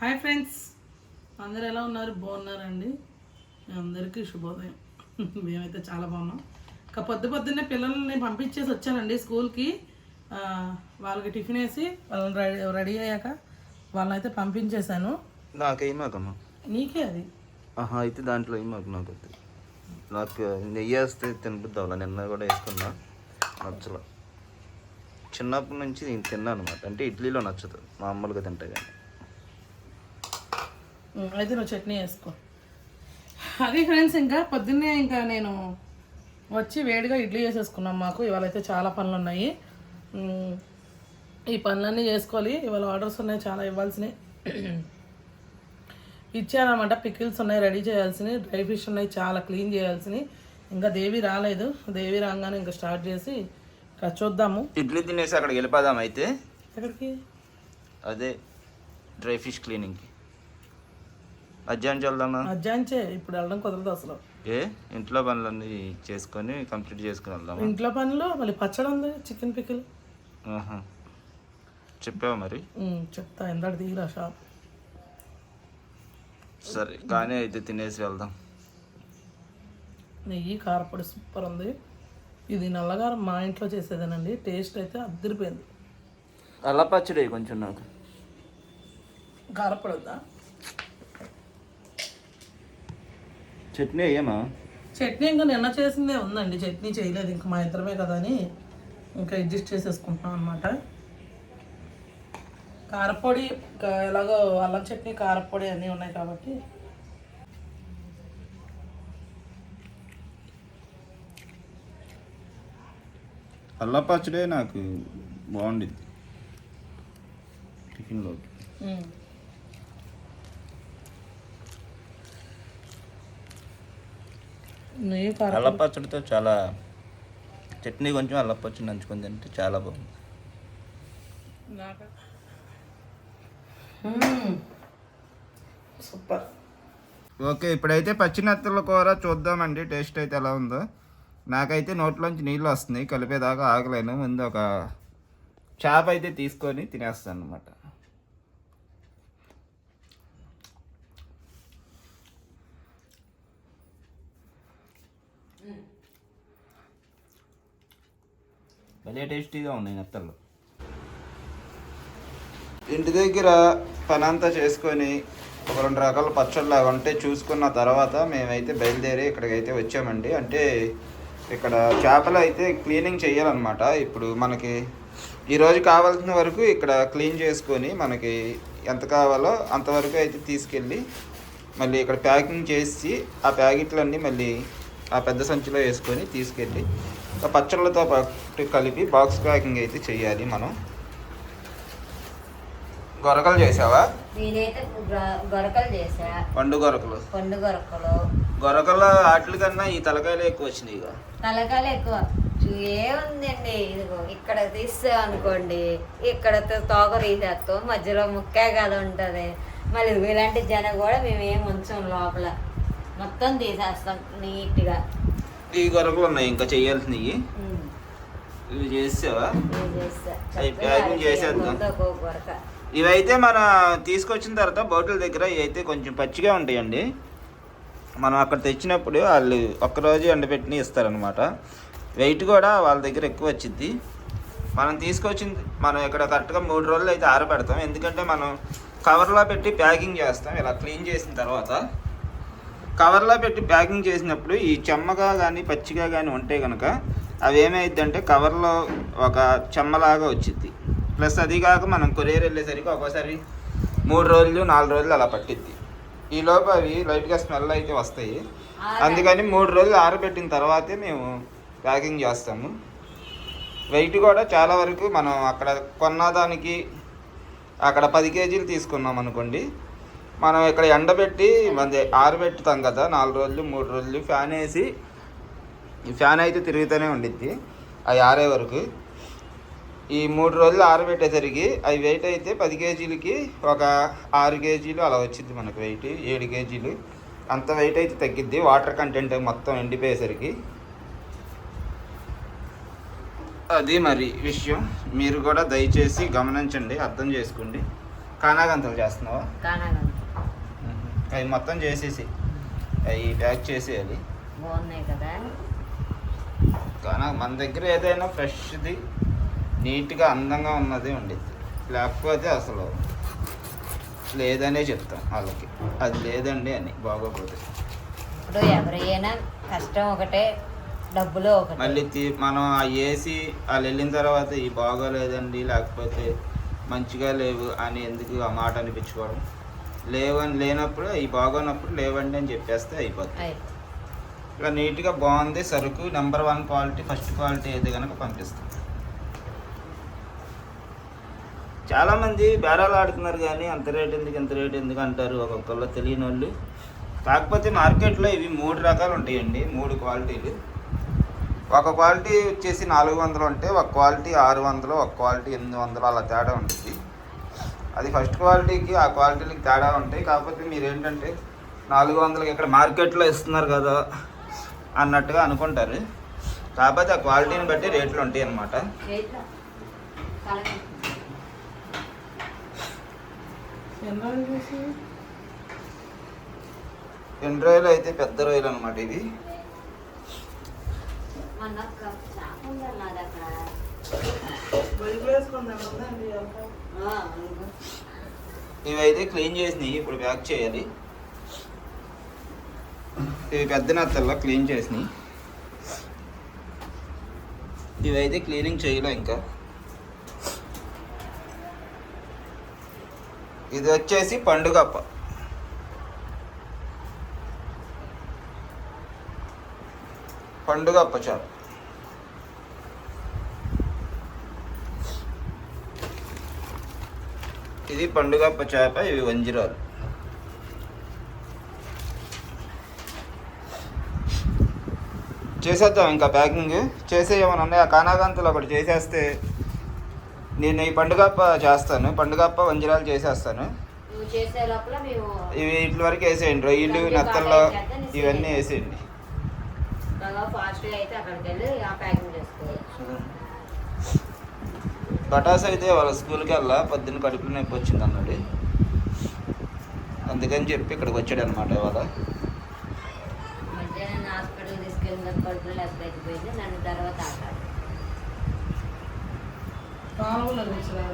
Hi friends. అందరు ఎలా ఉన్నారు? బాగున్నారండి? అందరికీ శుభోదయం. మేమైతే చాలా బాగున్నాం. ఇంకా పొద్దు పొద్దున్నే పిల్లల్ని పంపించేసి వచ్చానండి స్కూల్కి. వాళ్ళకి టిఫిన్ వేసి వాళ్ళని రెడీ రెడీ అయ్యాక వాళ్ళని అయితే పంపించేశాను. నాకేం మాకమ్మా నీకే అది? ఆహా అయితే దాంట్లో ఏం మాకు నాకు. నాకు నెయ్యి వేస్తే తినబుద్ది అవ్వాలి. నిన్న కూడా వేసుకున్నా. నచ్చల. చిన్నప్పటి నుంచి నేను తిన్నాను అనమాట అంటే ఇడ్లీలో నచ్చదు. మామూలుగా తింటా కానీ అయితే నువ్వు చట్నీ వేసుకో అది ఫ్రెండ్స్ ఇంకా పొద్దున్నే ఇంకా నేను వచ్చి వేడిగా ఇడ్లీ చేసేసుకున్నాం మాకు. ఇవాళ అయితే చాలా పనులు ఉన్నాయి ఈ పనులన్నీ చేసుకోవాలి. ఇవాళ ఆర్డర్స్ ఉన్నాయి చాలా ఇవ్వాల్సినవి. ఇచ్చారనమాట పికిల్స్ ఉన్నాయి రెడీ చేయాల్సినవి. డ్రై ఫిష్ ఉన్నాయి చాలా క్లీన్ చేయాల్సినవి. ఇంకా దేవి రాలేదు. దేవి రాగానే ఇంకా స్టార్ట్ చేసి ఇంకా చూద్దాము. ఇడ్లీ తినేసి అక్కడికి వెళ్ళిపోదాం అయితే. ఎక్కడికి? అదే డ్రై ఫిష్ క్లీనింగ్కి. మధ్యాహ్నం వెళ్దామా మధ్యాహ్నంచే ఇప్పుడు వెళ్ళడం కుదరదు అసలు. ఏ? ఇంట్లో పనులన్నీ చేసుకొని కంప్లీట్ చేసుకుని వెళ్దామా? ఇంట్లో పనులు మళ్ళీ పచ్చడి ఉంది చికెన్ పికిల్. చెప్పావా మరి? చెప్తా ఎందడు దిగిరా షాప్. సరే కానీ అయితే తినేసి వెళ్దాం. నెయ్యి కారపొడి సూపర్ ఉంది. ఇది నల్లగారం మా ఇంట్లో చేసేదేనండి టేస్ట్ అయితే అద్దరిపోయింది. అలా పచ్చడి కొంచెం నాకు. కారపొడి వద్దా? చట్నీ అయ్యామా చట్నీ ఇంకా నిన్న చేసిందే ఉందండి. చట్నీ చేయలేదు ఇంకా మా ఇద్దరమే కదా అని ఇంకా అడ్జస్ట్ చేసేసుకుంటున్నాం అనమాట కారపొడి ఎలాగో అల్లం చట్నీ కారపొడి అన్నీ ఉన్నాయి కాబట్టి. అల్లా పచ్చడే నాకు బాగుండిద్ది. టిఫిన్లోకి. ఉమ్. నెయ్యి కార. అల్లం పచ్చడితో చాలా చట్నీ కొంచెం అల్లం పచ్చడి నంచుకొని తింటే చాలా బాగుంది. సూపర్. ఓకే ఇప్పుడైతే పచ్చినత్తల కూర చూద్దామండి. టేస్ట్ అయితే ఎలా ఉందో. నాకైతే నోట్లోంచి నీళ్ళు వస్తున్నాయి. కలిపేదాకా ఆగలేను. ముందు ఒక చేప అయితే తీసుకొని తినేస్తాను అనమాట భలే టేస్టీగా ఉన్నాయి నెత్తళ్ళు ఇంటి దగ్గర పని అంతా చేసుకొని ఒక రెండు రకాల పచ్చళ్ళు అవి ఉంటే చూసుకున్న తర్వాత మేమైతే బయలుదేరి ఇక్కడికైతే వచ్చామండి. అంటే ఇక్కడ చేపలు అయితే క్లీనింగ్ చేయాలన్నమాట ఇప్పుడు మనకి ఈరోజు కావాల్సిన వరకు ఇక్కడ క్లీన్ చేసుకొని మనకి ఎంత కావాలో అంతవరకు అయితే తీసుకెళ్ళి మళ్ళీ ఇక్కడ ప్యాకింగ్ చేసి ఆ ప్యాకెట్లన్నీ మళ్ళీ ఆ పెద్ద సంచిలో వేసుకొని తీసుకెళ్ళి పచ్చళ్ళతో పాటు కలిపి బాక్స్ ప్యాకింగ్ అయితే చేయాలి మనం. గొరకలు చేసావా? నేనైతే గొరకలు చేసా. పండు గొరకలు. పండు గొరకలు. గొరకల ఆటల కన్నా ఈ తలకాయలు ఎక్కువ వచ్చినాయి ఇక తలకాయలు ఎక్కువ. ఏముందండి? ఇదిగో ఇక్కడ తీస్తే అనుకోండి. ఇక్కడ తోక తీసేస్తాం మధ్యలో ముక్కే కదా ఉంటుంది. మళ్ళీ ఇలాంటి జనం కూడా మేము ఏం ఉంచాం లోపల. మొత్తం తీసేస్తాం నీట్గా. ఈ గొరకలు ఉన్నాయి ఇంకా చేయాల్సినవి. ఇవి చేసావా. అవి ప్యాకింగ్ చేసేద్దాం. ఇవైతే మన తీసుకొచ్చిన తర్వాత బోట్ల దగ్గర ఇవి అయితే కొంచెం పచ్చిగా ఉంటాయండి. మనం అక్కడ తెచ్చినప్పుడు వాళ్ళు ఒక్కరోజు ఎండబెట్టిన ఇస్తారనమాట వెయిట్ కూడా వాళ్ళ దగ్గర ఎక్కువ వచ్చింది మనం తీసుకొచ్చింది మనం ఇక్కడ కరెక్ట్గా మూడు రోజులు అయితే ఆరబెడతాం. ఎందుకంటే మనం కవర్లో పెట్టి ప్యాకింగ్ చేస్తాం. ఇలా క్లీన్ చేసిన తర్వాత కవర్లో పెట్టి ప్యాకింగ్ చేసినప్పుడు ఈ చెమ్మగా కానీ పచ్చిగా కానీ ఉంటే కనుక అవి ఏమైందంటే కవర్లో ఒక చెమ్మలాగా వచ్చింది ప్లస్ అది కాక మనం కొరియర్ వెళ్ళేసరికి ఒక్కోసారి మూడు రోజులు నాలుగు రోజులు అలా పట్టిద్ది. ఈ లోపు అవి లైట్గా స్మెల్ అయితే వస్తాయి. అందుకని మూడు రోజులు ఆరబెట్టిన తర్వాతే మేము ప్యాకింగ్ చేస్తాము. వెయిట్ కూడా చాలా వరకు మనం అక్కడ కొన్న దానికి అక్కడ పది కేజీలు తీసుకున్నాం అనుకోండి మనం ఇక్కడ ఎండబెట్టి మన ఆరబెట్టుతాం కదా నాలుగు రోజులు మూడు రోజులు ఫ్యాన్ వేసి ఈ ఫ్యాన్ అయితే తిరుగుతూనే ఉండిద్ది అవి ఆరే వరకు. ఈ మూడు రోజులు ఆరబెట్టేసరికి అవి వెయిట్ అయితే పది కేజీలకి ఒక ఆరు కేజీలు అలా వచ్చింది మనకు వెయిట్ ఏడు కేజీలు. అంత వెయిట్ అయితే తగ్గిద్ది వాటర్ కంటెంట్ మొత్తం ఎండిపోయేసరికి. అది మరి విషయం. మీరు కూడా దయచేసి గమనించండి అర్థం చేసుకోండి. కానాగంతలు చేస్తున్నావా? అవి మొత్తం చేసేసి అవి ప్యాక్ చేసేయాలి. బాగున్నాయి కదా. కానీ మన దగ్గర ఏదైనా ఫ్రెష్ది నీట్గా అందంగా ఉన్నది ఉండిద్ది. లేకపోతే అసలు లేదనే చెప్తాం వాళ్ళకి. అది లేదండి అని బాగోపోతే ఇప్పుడు ఎవరైనా కష్టం ఒకటే డబ్బులు ఒకటే. మళ్ళీ తీ- మనం ఆ ఏసి వాళ్ళు వెళ్ళిన తర్వాత ఈ బాగోలేదండి లేకపోతే మంచిగా లేవు అని ఎందుకు ఆ మాట అనిపించుకోవడం? లేవని లేనప్పుడు ఈ బాగోనప్పుడు లేవండి అని చెప్పేస్తే అయిపోతుంది అయి. ఇలా నీట్గా బాగుంది సరుకు number one quality first quality ఏది కనుక పంపిస్తాం. చాలామంది బేరాలు ఆడుతున్నారు కానీ అంత రేట్ ఎందుకు ఎంత రేట్ ఎందుకు అంటారు ఒక్కొక్కళ్ళు తెలియని వాళ్ళు కాకపోతే మార్కెట్లో ఇవి మూడు రకాలు ఉంటాయండి మూడు క్వాలిటీలు. ఒక క్వాలిటీ వచ్చేసి నాలుగు వందలు ఉంటే ఒక క్వాలిటీ ఆరు వందలు ఒక క్వాలిటీ ఎనిమిది వందలు అలా తేడా ఉంటుంది. అది ఫస్ట్ క్వాలిటీకి ఆ క్వాలిటీలకి తేడా ఉంటాయి. కాకపోతే మీరు ఏంటంటే నాలుగు వందలకి ఇక్కడ మార్కెట్లో ఇస్తున్నారు కదా అన్నట్టుగా అనుకుంటారు. కాకపోతే ఆ క్వాలిటీని బట్టి రేట్లు ఉంటాయి అన్నమాట. రోజులు రెండు రొయ్యలు అయితే పెద్ద రొయ్యలు అనమాట ఇవి ఇవైతే ఇవి అయితే క్లీన్ చేసినాయి ఇప్పుడు ప్యాక్ చేయాలి. ఇవి పెద్ద నత్తల్లా క్లీన్ చేసినాయి. ఇవైతే క్లీనింగ్ చేయలే ఇంకా. ఇది వచ్చేసి పండుగప్ప పండుగప్ప చేప ఇది పండుగప్ప చేప ఇవి వంజిరాలు. చేసేద్దాం ఇంకా ప్యాకింగ్. చేసేయమని ఉన్నాయి ఆ కానాగంతలు ఒకటి చేసేస్తే నేను ఈ పండుగప్ప చేస్తాను. పండుగప్ప వంజిరాలు చేసేస్తాను. ఇవి ఇట్ల వరకు వేసేయండి. రొయ్యలు నత్తల్లో ఇవన్నీ వేసేయండి బాగా ఫాస్ట్గా అయితే అక్కడికి వెళ్ళి ఆ ప్యాకింగ్ చేసుకోవచ్చు బటాస్ అయితే వాళ్ళ స్కూల్కి వెళ్ళా పొద్దున్న కడుపులో నొప్పి వచ్చింది అన్నాడు. అందుకని చెప్పి ఇక్కడికి వచ్చాడు అనమాట ఇవాళ.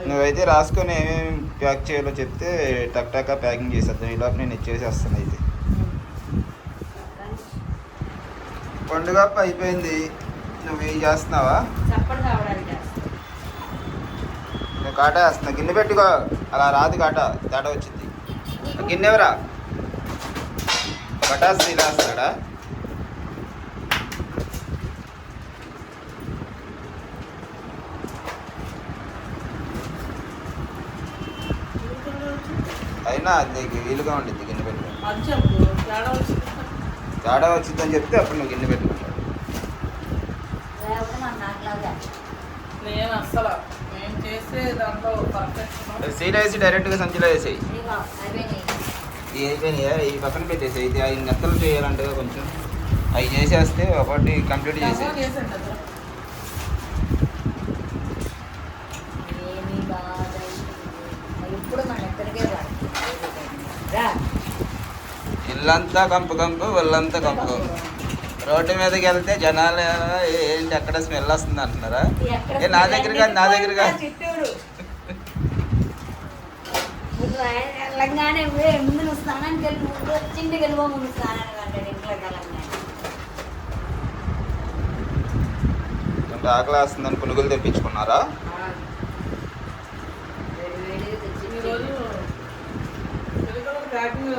నువ్వైతే రాసుకొని ఏమేమి ప్యాక్ చేయాలో చెప్తే టక్ టక్గా ప్యాకింగ్ చేసేద్దాం. ఈ లోపు నేను ఇచ్చేసేస్తాను అయితే. పండుగ అయిపోయింది. నువ్వు ఏం చేస్తున్నావా నువ్వు కాటా వేస్తున్నా. గిన్నె పెట్టుకో. అలా రాదు కాట. తేడా వచ్చింది. గిన్నె ఎవరా? పటాస్ ఇలా వేస్తాడా అయినా అది నీకు వీలుగా ఉండిద్ది గిన్నె పెట్టుకో. తేడా వచ్చింది. తేడా వచ్చిందని చెప్తే అప్పుడు నువ్వు గిన్నె లేకపోతే మన నాకులాగా నేను అస్సలు సీడ్ వేసి డైరెక్ట్గా సంచిలో వేసేయి. అయిపోయినాయి ఈ పక్కన పెట్టేసి అయితే అవి నెత్తలు చేయాలంటే కొంచెం. అవి చేసేస్తే ఒకటి కంప్లీట్ చేసి చేసండి అసలు ఏమీ బాధ ఇప్పుడు మన ఇద్దరికే పడుతుంది రా. ఇల్లంతా కంపు కంపు ఒళ్ళంతా కంపు కంపు. రోడ్డు మీదకి వెళ్తే జనాలు ఏంటి అక్కడ స్మెల్ వస్తుంది అంటున్నారా? ఏ నా దగ్గర కాదు నా దగ్గర కాదు. చిట్టూరు ముందు ఆయన వెళ్ళంగానే "ఏ, ముందు నువ్వు స్నానానికి వెళ్ళి ముందు వచ్చింటికి వెళ్ళిపో ముందు స్నానానికి అంటాడు ఇంట్లోకి వెళ్ళంగానే. కొంచెం ఆకలి వేస్తుందని పునుగులు తెప్పించుకున్నారా? ప్యాకింగ్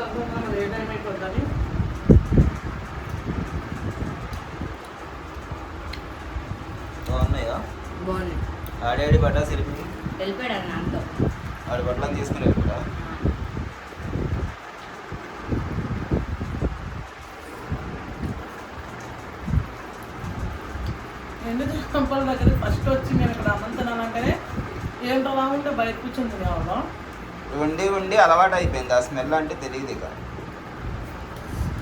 ఏ టైం బాగున్నాయి ఆడాడి బటాస్ వెళ్ళిపోయి వెళ్ళిపోయాడు అన్న అంతో. ఆడి బట్టలను తీసుకుని వెళ్ళిపోయా ఎండు చంపల దగ్గర ఫస్ట్ వచ్చి నేను ఇక్కడ అన్నం తినాలంటేనే ఏంటో బాగుంటే బయట కూర్చొని తినేవాళ్ళం ఉండి ఉండి అలవాటు అయిపోయింది. ఆ స్మెల్ అంటే తెలియదు ఇక.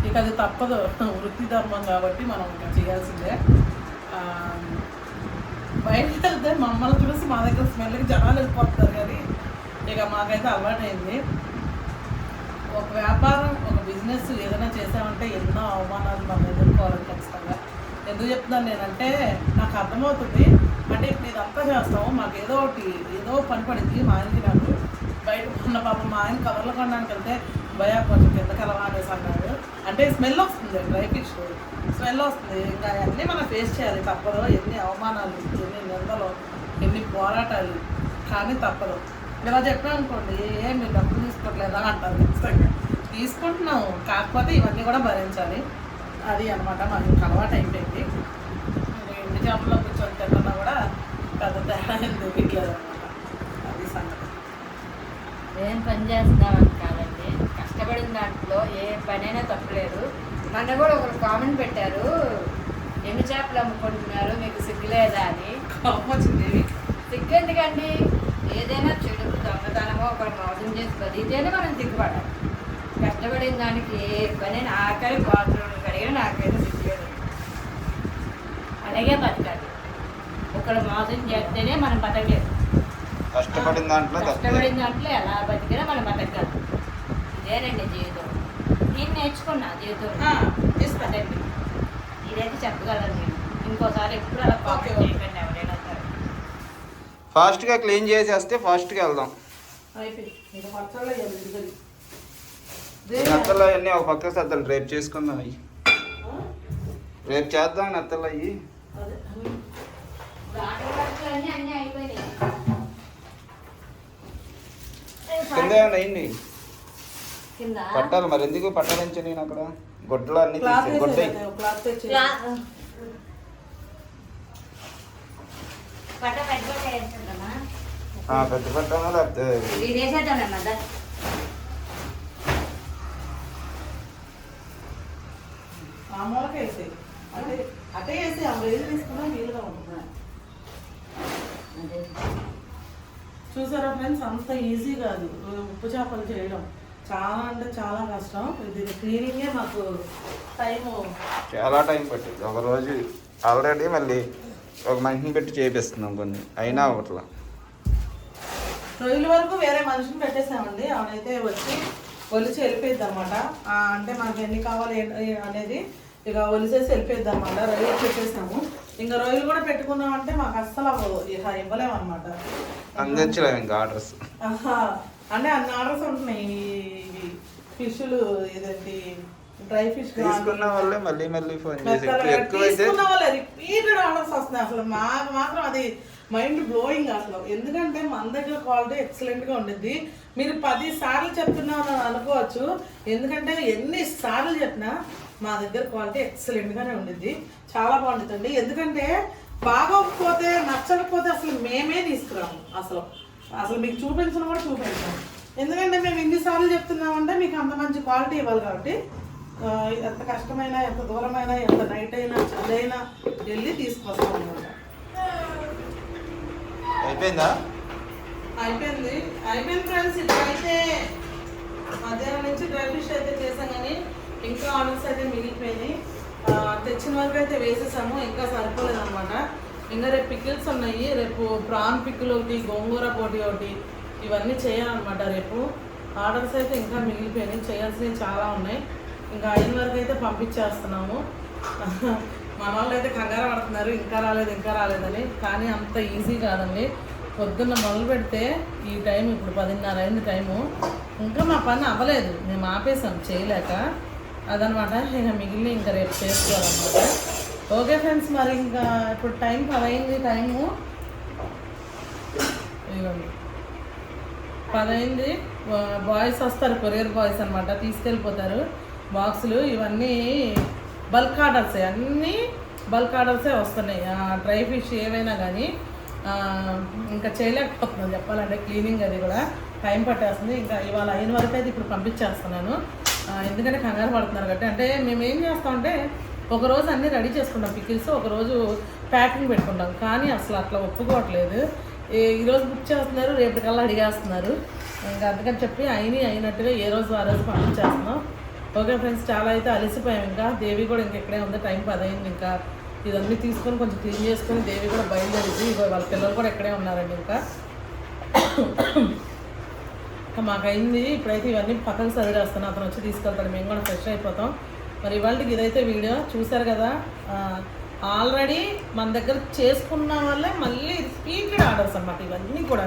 ఇక అది తప్పదు. వృత్తి ధర్మం కాబట్టి మనం ఇంకా చేయాల్సిందే. ఆ, బయటకు వెళ్తే మమ్మల్ని చూసి మా దగ్గర స్మెల్కి జనాలు వెళ్ళిపోతారు కానీ ఇక మాకైతే అలవాటైంది. ఒక వ్యాపారం ఒక బిజినెస్ ఏదైనా చేసామంటే ఎన్నో అవమానాలు మనం ఎదుర్కోవాలి ఖచ్చితంగా. ఎందుకు చెప్తున్నాను నేనంటే నాకు అర్థమవుతుంది. అంటే ఇప్పుడు ఇదంతా చేస్తాము మాకు ఏదో ఒకటి ఏదో పని పడింది మా ఆయనకి నాకు. బయట ఉన్న పాపం మా ఆయన కవర్లు కొనడానికి వెళ్తే భయా కొంచెం కిందకి వెళ్ళవా అనేసి అన్నాడు. అంటే స్మెల్ వస్తుంది డ్రై ఫిష్ స్మెల్ వస్తుంది ఇంకా అన్నీ మనం ఫేస్ చేయాలి తప్పదు. ఎన్ని అవమానాలు ఎన్ని నిందలు ఎన్ని పోరాటాలు కానీ తప్పదు. ఇలా చెప్పాను అనుకోండి ఏం మీరు డబ్బులు తీసుకోవట్లేదా అంటారు ఖచ్చితంగా. తీసుకుంటున్నాము కాకపోతే ఇవన్నీ కూడా భరించాలి. అది అనమాట మనకి అలవాటు అయిపోయింది. ఇంకా ఎండు కూర్చొని తిన్నా కూడా పెద్ద తేడా ఎందుకు తెలియట్లేదు అనమాట అది సంగతి. ఏం పని చేస్తున్నామని కష్టపడిన దాంట్లో ఏ పనైనా తప్పలేదు. మొన్న కూడా ఒకరు కామెంట్ పెట్టారు ఎన్ని చేపలు అమ్ముకుంటున్నారు? మీకు సిగ్గులేదా? అని. సిగ్గు ఎందుకండి ఏదైనా చెడు దొంగతనమో ఒకరు మోసం చేసి బతికితేనే మనం సిగ్గుపడాలి కష్టపడిన దానికి ఏ పనైనా ఆఖరి బాత్రూమ్ కడిగిన నాకైతే సిగ్గులేదు. అలాగే బతకాలి. ఒకరు మోసం చేస్తేనే మనం బతకలేదు కష్టపడిన దాంట్లో కష్టపడిన దాంట్లో ఎలా బతికినా మనం బతకగలం. ఇదేనండి జీవితం. నేను నేర్చుకున్నా ఇస్తా. అదండి ఇదైతే చెప్పగలను నేను. ఇంకోసారి ఎప్పుడు అలా. చేయకండి ఎవరైనా సరే. ఫాస్ట్గా క్లీన్ చేసేస్తే ఫాస్ట్గా వెళ్దాం. అయిపోయి ఇంకా పచ్చళ్ళు వేయాలి ఇదిగోది. నత్తలు అవన్నీ ఒక పక్క సర్దాలు రేపు చేసుకుందాం అవి ఆ? రేపు చేద్దాం నత్తలు అవి కింద అయింది కింద పట్టాలి మరి. ఎందుకు పట్టాలని నేను అక్కడ? గుడ్డలు అన్ని గుడ్డ పట్ట పెద్ద పట్టామా లేకపోతే ఇది వేసేద్దామమ్మా దా. ఆ మూలకి వేసి అంటే అటే వేసి ఆ వేలు తీసుకున్నా వీలుగా ఉంటుంది అదే. చూసారా ఫ్రెండ్స్? అంత ఈజీ కాదు. ఉప్పు చేపలు చేయడం. చాలా అంటే చాలా కష్టం. ఇది క్లీనింగే మాకు టైము చాలా టైం పట్టింది. ఒక రోజు ఆల్రెడీ మళ్ళీ ఒక మనిషిని పెట్టి చేపిస్తున్నాం కొన్ని. అయినా ఒకట్లా రొయ్యల వరకు వేరే మనిషిని పెట్టేసామండి. ఆవిడైతే వచ్చి ఒలిచి వెళ్ళిపోయింది అనమాట అంటే మనకి ఎన్ని కావాలి అనేది ఇక ఒలిసేసి వెళ్ళిపోయింది అనమాట రొయ్యలు పెట్టేసాము. ఇంకా రొయ్యలు కూడా పెట్టుకున్నామంటే మాకు అస్సలు ఇక ఇవ్వలేము అనమాట అందించలేము ఇంకా ఆర్డర్స్. ఆహా. అంటే అన్ని ఆర్డర్స్ ఉంటున్నాయి. ఇవి ఫిష్లు ఇదేంటి? డ్రై ఫిష్ తీసుకున్న వాళ్ళే మళ్ళీ మళ్ళీ ఫోన్ చేసి ఎక్కువైతే తీసుకున్న వాళ్ళే. రిపీటెడ్ ఆర్డర్స్ వస్తున్నాయి అసలు. మాకు మాత్రం అది మైండ్ బ్లోయింగ్ అసలు. ఎందుకంటే మన దగ్గర క్వాలిటీ ఎక్సలెంట్గా ఉండిద్ది. మీరు పది సార్లు చెప్తున్నాను అని అనుకోవచ్చు. ఎందుకంటే ఎన్ని సార్లు చెప్పినా మా దగ్గర క్వాలిటీ ఎక్సలెంట్ గానే ఉండిద్ది. చాలా బాగుంటుందండి ఎందుకంటే బాగోకపోతే నచ్చకపోతే అసలు మేమే తీసుకురాము అసలు. అసలు మీకు చూపించడం కూడా చూపించాము ఎందుకంటే మేము ఎన్నిసార్లు చెప్తున్నామంటే మీకు అంత మంచి క్వాలిటీ ఇవ్వాలి కాబట్టి ఎంత కష్టమైనా ఎంత దూరమైనా ఎంత నైట్ అయినా చల్లైనా వెళ్ళి తీసుకొస్తాం అనమాట అయిపోయిందా? అయిపోయింది. అయిపోయింది ఫ్రెండ్స్ ఇప్పుడైతే మధ్యాహ్నం నుంచి డ్రై ఫిష్ అయితే చేసాం కానీ ఇంకా ఆర్డర్స్ అయితే మిగిలిపోయినాయి. తెచ్చిన వరకు అయితే వేసేసాము ఇంకా సరిపోలేదు అనమాట ఇంకా రేపు పికిల్స్ ఉన్నాయి. రేపు ప్రాన్ పిక్కులు ఒకటి గోంగూర పోటీ ఒకటి ఇవన్నీ చేయాలన్నమాట రేపు. ఆర్డర్స్ అయితే ఇంకా మిగిలిపోయినాయి. చేయాల్సినవి చాలా ఉన్నాయి. ఇంకా ఐదు వరకు అయితే పంపించేస్తున్నాము. మన వాళ్ళు అయితే కంగారు పడుతున్నారు. ఇంకా రాలేదు ఇంకా రాలేదని. కానీ అంత ఈజీ కాదండి. పొద్దున్న మొదలు పెడితే ఈ టైం ఇప్పుడు పదిన్నర అయింది టైము. ఇంకా మా పని అవ్వలేదు. మేము ఆపేసాం చేయలేక. అదనమాట. ఇక మిగిలిన ఇంకా రేపు చేసుకోవాలన్నమాట. ఓకే ఫ్రెండ్స్ మరి ఇంకా ఇప్పుడు టైం పదైంది టైము. పదైంది. బాయ్స్ వస్తారు కొరియర్ బాయ్స్ అనమాట తీసుకెళ్ళిపోతారు. బాక్సులు ఇవన్నీ బల్క్ ఆర్డర్సే అన్నీ బల్క్ ఆర్డర్సే వస్తున్నాయి. డ్రై ఫిష్ ఏవైనా కానీ ఇంకా చేయలేకపోతున్నాం చెప్పాలంటే క్లీనింగ్ అది కూడా. టైం పట్టేస్తుంది. ఇంకా ఇవాళ అయిన వరకు అయితే ఇప్పుడు పంపించేస్తున్నాను. ఎందుకంటే కంగారు పడుతున్నారు కాబట్టి. అంటే మేము ఏం చేస్తామంటే ఒక రోజు అన్నీ రెడీ చేసుకుంటాం పికిల్స్ ఒకరోజు ప్యాకింగ్ పెట్టుకుంటాం. కానీ అసలు అట్లా ఒప్పుకోవట్లేదు. ఈరోజు బుక్ చేస్తున్నారు రేపటికల్లా అడిగేస్తున్నారు. ఇంకా అందుకని చెప్పి అయిన అయినట్టుగా ఏ రోజు ఆ రోజు పంపించేస్తున్నాం. ఓకే ఫ్రెండ్స్ చాలా అయితే అలసిపోయాం ఇంకా. దేవి కూడా ఇంకెక్కడే ఉంది టైం పదైంది ఇంకా. ఇదన్నీ తీసుకొని కొంచెం క్లీన్ చేసుకొని దేవి కూడా బయలుదేరింది ఇగో వాళ్ళ పిల్లలు కూడా ఇక్కడే ఉన్నారండి ఇంకా. ఇంకా మాకు అయింది ఇప్పుడైతే ఇవన్నీ పక్కకు సదిరేస్తాను అతను వచ్చి తీసుకెళ్తాడు. మేము కూడా ఫ్రెష్ అయిపోతాం. మరి ఇవాళకి ఇదైతే వీడియో. చూశారు కదా? ఆల్రెడీ మన దగ్గర చేసుకున్న వాళ్ళే మళ్ళీ రిపీటెడ్ ఆర్డర్స్ అన్నమాట. ఇవన్నీ కూడా.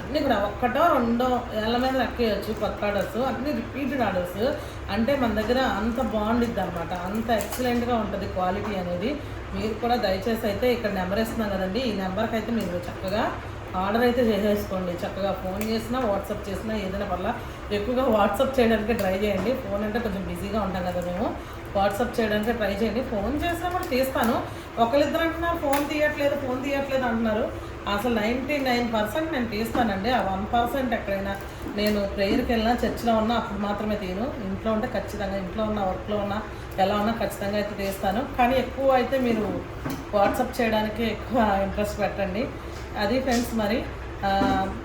అన్నీ కూడా ఒక్కటో రెండో ఏళ్ళ మీద ఎక్కేయచ్చు కొత్త ఆర్డర్స్ అన్నీ రిపీటెడ్ ఆర్డర్స్ అంటే మన దగ్గర అంత బాగుండిద్ది అనమాట అంత ఎక్సలెంట్గా ఉంటుంది క్వాలిటీ అనేది. మీరు కూడా దయచేసి అయితే ఇక్కడ నెంబర్ ఇస్తున్నాం కదండి. ఈ నెంబర్కి అయితే మీరు చక్కగా ఆర్డర్ అయితే చేసేసుకోండి. చక్కగా ఫోన్ చేసినా వాట్సాప్ చేసినా ఏదైనా పర్లా ఎక్కువగా వాట్సాప్ చేయడానికి ట్రై చేయండి. ఫోన్ అంటే కొంచెం బిజీగా ఉంటాం కదా మేము. వాట్సాప్ చేయడానికి ట్రై చేయండి. ఫోన్ చేసినా కూడా తీస్తాను. ఒకరిద్దరు అంటున్నారు ఫోన్ తీయట్లేదు ఫోన్ తీయట్లేదు అంటున్నారు. అసలు నైంటీ నైన్ పర్సెంట్ నేను తీస్తానండి. ఆ వన్ పర్సెంట్ ఎక్కడైనా నేను ప్రేయర్కి వెళ్ళినా చర్చిలో ఉన్నా అప్పుడు మాత్రమే తీను ఇంట్లో ఉంటే ఖచ్చితంగా ఇంట్లో ఉన్న వర్క్లో ఉన్నా ఎలా ఉన్నా ఖచ్చితంగా అయితే తీస్తాను. కానీ ఎక్కువ అయితే మీరు వాట్సాప్ చేయడానికి ఎక్కువ ఇంట్రెస్ట్ పెట్టండి. అది ఫ్రెండ్స్ మరి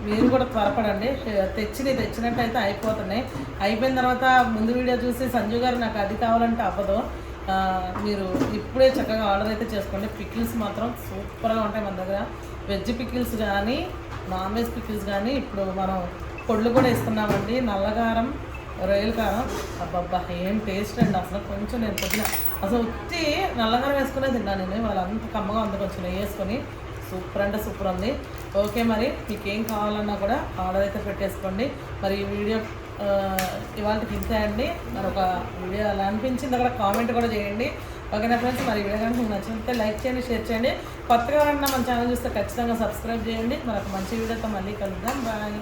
మీరు కూడా త్వరపడండి. తెచ్చినవి తెచ్చినట్టయితే అయిపోతున్నాయి. అయిపోయిన తర్వాత ముందు వీడియో చూసి సంజు గారు నాకు అది కావాలంటే అవ్వదు. మీరు ఇప్పుడే చక్కగా ఆర్డర్ అయితే చేసుకోండి. పికిల్స్ మాత్రం సూపర్గా ఉంటాయి మన దగ్గర. వెజ్ పికిల్స్ కానీ నాన్ వెజ్ పికిల్స్ కానీ ఇప్పుడు మనం పొళ్ళు కూడా ఇస్తున్నామండి నల్లగారం రొయ్యల కారం. అబ్బబ్బా ఏం టేస్ట్ అండి. అసలు కొంచెం నేను పొద్దున అసలు ఉత్తి నల్లగారం వేసుకునే తిన్నాను నేను. వాళ్ళంత కమ్మగా ఉంది కొంచెం వేసుకొని. సూపర్ అంటే సూపర్ ఉంది. ఓకే మరి మీకు ఏం కావాలన్నా కూడా ఆర్డర్ అయితే పెట్టేసుకోండి. మరి ఈ వీడియో ఇవాళకి ఇంతే అండి. మరి ఒక వీడియో ఎలా అనిపించింది అక్కడ కామెంట్ కూడా చేయండి. ఓకేనా ఫ్రెండ్స్? మరి వీడియో కనుక మీకు నచ్చితే లైక్ చేయండి షేర్ చేయండి. కొత్తగా ఎవరన్నా మన ఛానల్ చూస్తే ఖచ్చితంగా సబ్స్క్రైబ్ చేయండి. మరి ఒక మంచి వీడియోతో మళ్ళీ కలుద్దాం. బాయ్.